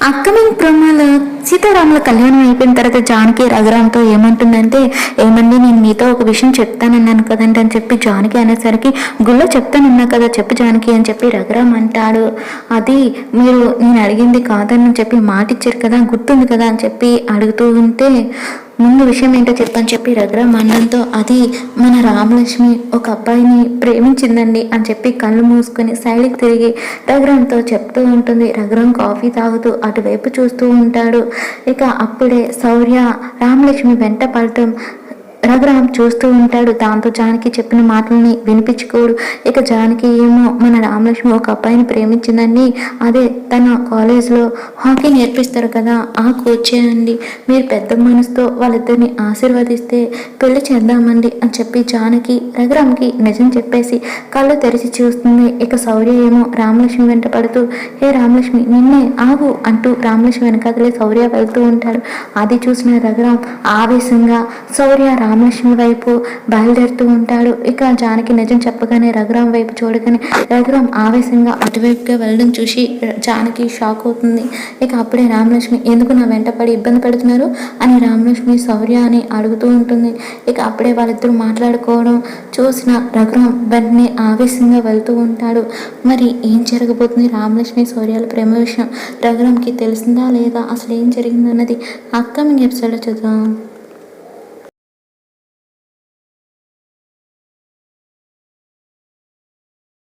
Upcoming ప్రోమోలో సీతారాముల కళ్యాణం అయిపోయిన తర్వాత జానకి రఘురామ్తో ఏమంటుందంటే ఏమండి నేను మీతో ఒక విషయం చెప్తానన్నాను కదండి అని చెప్పి జానకి అనేసరికి గుళ్ళో చెప్తానన్నా కదా చెప్పు జానకి అని చెప్పి రఘురామ్ అంటాడు. అది మీరు నేను అడిగింది కాదని చెప్పి మాట ఇచ్చారు కదా గుర్తుంది కదా అని చెప్పి అడుగుతూ ఉంటే ముందు విషయం ఏంటో చెప్పని చెప్పి రఘురామ్ అనడంతో అది మన రామలక్ష్మి ఒక అబ్బాయిని ప్రేమించిందండి అని చెప్పి కళ్ళు మూసుకొని సైడ్కి తిరిగి రఘురామ్తో చెప్తూ ఉంటుంది. రఘురామ్ కాఫీ తాగుతూ అటువైపు చూస్తూ ఉంటాడు. ఇక అప్పుడే శౌర్య రామలక్ష్మి వెంట పడటం రఘురామ్ చూస్తూ ఉంటాడు. దాంతో జానకి చెప్పిన మాటల్ని వినిపించుకోడు. ఇక జానకి ఏమో మన రామలక్ష్మి ఒక అబ్బాయిని ప్రేమించిందని అదే తన కాలేజ్లో హాకీ నేర్పిస్తారు కదా ఆ కోచే అండి. మీరు పెద్ద మనసుతో వాళ్ళిద్దరిని ఆశీర్వదిస్తే పెళ్ళి చేద్దామండి అని చెప్పి జానకి రఘురామ్కి నిజం చెప్పేసి కళ్ళు తెరిచి చూస్తుంది. ఇక శౌర్య ఏమో రామలక్ష్మి వెంట పడుతూ హే రామలక్ష్మి నిన్నే ఆగు అంటూ రామలక్ష్మి వెనకాతలే శౌర్య వెళ్తూ ఉంటాడు. అది చూసిన రఘురామ్ ఆవేశంగా శౌర్య రామలక్ష్మి వైపు బయలుదేరుతూ ఉంటాడు. ఇక జానకి నిజం చెప్పగానే రఘురామ్ వైపు చూడగానే రఘురామ్ ఆవేశంగా అటువైపుగా వెళ్ళడం చూసి జానకి షాక్ అవుతుంది. ఇక అప్పుడే రామలక్ష్మి ఎందుకు నా వెంట పడి ఇబ్బంది పెడుతున్నారు? అని రామలక్ష్మి శౌర్య అని అడుగుతూ ఉంటుంది. ఇక అప్పుడే వాళ్ళిద్దరూ మాట్లాడుకోవడం చూసిన రఘురామ్ వెంటనే ఆవేశంగా వెళ్తూ ఉంటాడు. మరి ఏం జరగబోతుంది రామలక్ష్మి శౌర్యాల ప్రేమ విషయం? రఘురామ్కి తెలిసిందా లేదా? అసలు ఏం జరిగిందన్నది అప్కమింగ్ ఎపిసోడ్లో చూద్దాం.